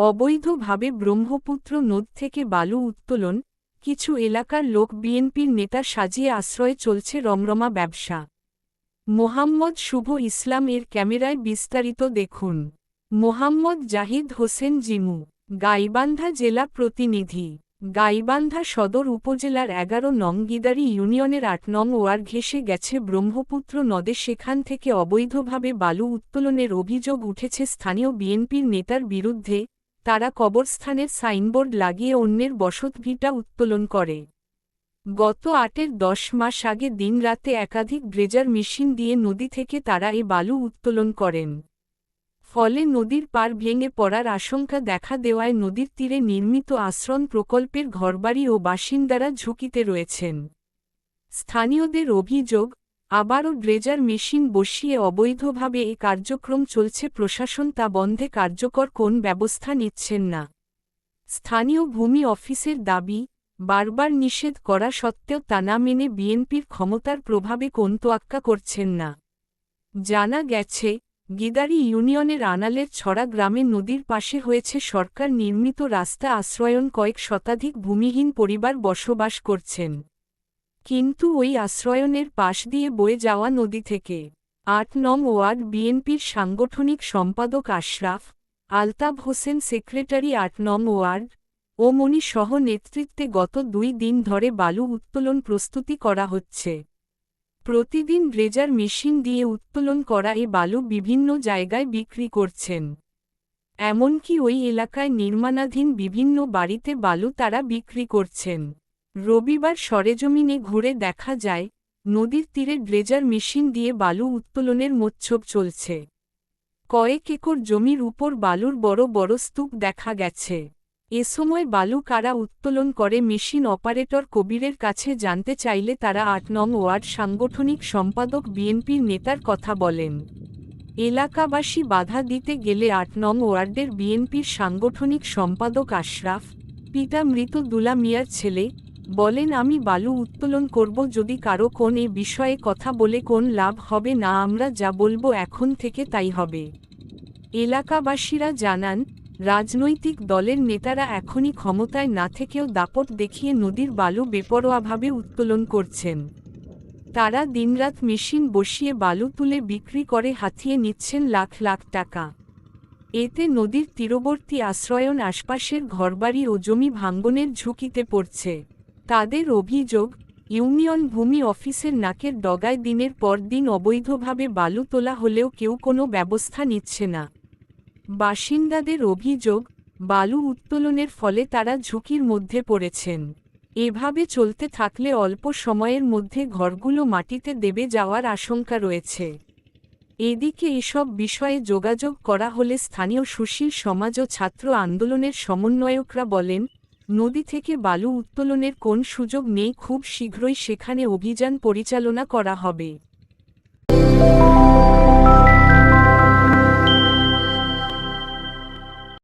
অবৈধভাবে ব্রহ্মপুত্র নদ থেকে বালু উত্তোলন, কিছু এলাকার লোক বিএনপির নেতা সাজিয়ে আশ্রয়ে চলছে রমরমা ব্যবসা। মোহাম্মদ শুভ ইসলাম এর ক্যামেরায় বিস্তারিত দেখুন। মোহাম্মদ জাহিদ হোসেন জিমু, গাইবান্ধা জেলা প্রতিনিধি, গাইবান্ধা সদর উপজেলার এগারো নং গিদারি ইউনিয়নের আট নং ওয়ার ঘেঁষে গেছে ব্রহ্মপুত্র নদে সেখান থেকে অবৈধভাবে বালু উত্তোলনের অভিযোগ উঠেছে স্থানীয় বিএনপির নেতার বিরুদ্ধে তারা কবরস্থানের সাইনবোর্ড লাগিয়ে অন্যের বসতভিটা উত্তোলন করে। গত আটের দশ মাস আগে দিনরাতে একাধিক ড্রেজার মেশিন দিয়ে নদী থেকে তারা এ বালু উত্তোলন করেন। ফলে নদীর পার ভেঙে পড়ার আশঙ্কা দেখা দেওয়ায় নদীর তীরে নির্মিত আশ্রম প্রকল্পের ঘরবাড়ি ও বাসিন্দারা ঝুঁকিতে রয়েছেন। স্থানীয়দের অভিযোগ আবারও ড্রেজার মেশিন বসিয়ে অবৈধভাবে এ কার্যক্রম চলছে, প্রশাসন তা বন্ধে কার্যকর কোন ব্যবস্থা নিচ্ছেন না। স্থানীয় ভূমি অফিসের দাবি, বারবার নিষেধ করা সত্ত্বেও তা না মেনে বিএনপির ক্ষমতার প্রভাবে কোন তোয়াক্কা করছেন না। জানা গেছে, গিদারি ইউনিয়নের আনালের ছড়া গ্রামে নদীর পাশে হয়েছে সরকার নির্মিত রাস্তা আশ্রয়ন কয়েক শতাধিক ভূমিহীন পরিবার বসবাস করছেন। কিন্তু ওই আশ্রয়নের পাশ দিয়ে বয়ে যাওয়া নদী থেকে আট নং ওয়ার্ড বিএনপির সাংগঠনিক সম্পাদক আশরাফ আলতাব হোসেন সেক্রেটারি আট নং ওয়ার্ড, ও মণি সহ নেতৃত্বে গত দুই দিন ধরে বালু উত্তোলন প্রস্তুতি করা হচ্ছে। প্রতিদিন ড্রেজার মেশিন দিয়ে উত্তোলন করা এ বালু বিভিন্ন জায়গায় বিক্রি করছেন। এমনকি ওই এলাকায় নির্মাণাধীন বিভিন্ন বাড়িতে বালু তারা বিক্রি করছেন। রবিবার সরেজমিনে ঘুরে দেখা যায়, নদীর তীরে ড্রেজার মেশিন দিয়ে বালু উত্তোলনের মোচ্ছব চলছে। কয়েক একর জমির উপর বালুর বড় বড় স্তূপ দেখা গেছে। এ সময় বালু কারা উত্তোলন করে মেশিন অপারেটর কবিরের কাছে জানতে চাইলে তারা আট নং ওয়ার্ড সাংগঠনিক সম্পাদক বিএনপির নেতার কথা বলেন। এলাকাবাসী বাধা দিতে গেলে আট নং ওয়ার্ডের বিএনপির সাংগঠনিক সম্পাদক আশরাফ, পিতা মৃত দুলা মিয়ার ছেলে বলেন, আমি বালু উত্তোলন করব যদি কারও কোন এ বিষয়ে কথা বলে কোন লাভ হবে না, আমরা যা বলব এখন থেকে তাই হবে। এলাকাবাসীরা জানান, রাজনৈতিক দলের নেতারা এখনই ক্ষমতায় না থেকেও দাপট দেখিয়ে নদীর বালু বেপরোয়াভাবে উত্তোলন করছেন। তারা দিনরাত মেশিন বসিয়ে বালু তুলে বিক্রি করে হাতিয়ে নিচ্ছেন লাখ লাখ টাকা। এতে নদীর তীরবর্তী আশ্রয়ন আশপাশের ঘরবাড়ি ও জমি ভাঙ্গনের ঝুঁকিতে পড়ছে। তাদের অভিযোগ, ইউনিয়ন ভূমি অফিসের নাকের ডগায় দিনের পর দিন অবৈধভাবে বালু তোলা হলেও কেউ কোনো ব্যবস্থা নিচ্ছে না। বাসিন্দাদের অভিযোগ, বালু উত্তোলনের ফলে তারা ঝুঁকির মধ্যে পড়েছেন। এভাবে চলতে থাকলে অল্প সময়ের মধ্যে ঘরগুলো মাটিতে দেবে যাওয়ার আশঙ্কা রয়েছে। এদিকে এসব বিষয়ে যোগাযোগ করা হলে স্থানীয় সুশীল সমাজ ও ছাত্র আন্দোলনের সমন্বয়করা বলেন নদী থেকে বালু উত্তোলনের কোন সুযোগ নেই খুব শীঘ্রই সেখানে অভিযান পরিচালনা করা হবে।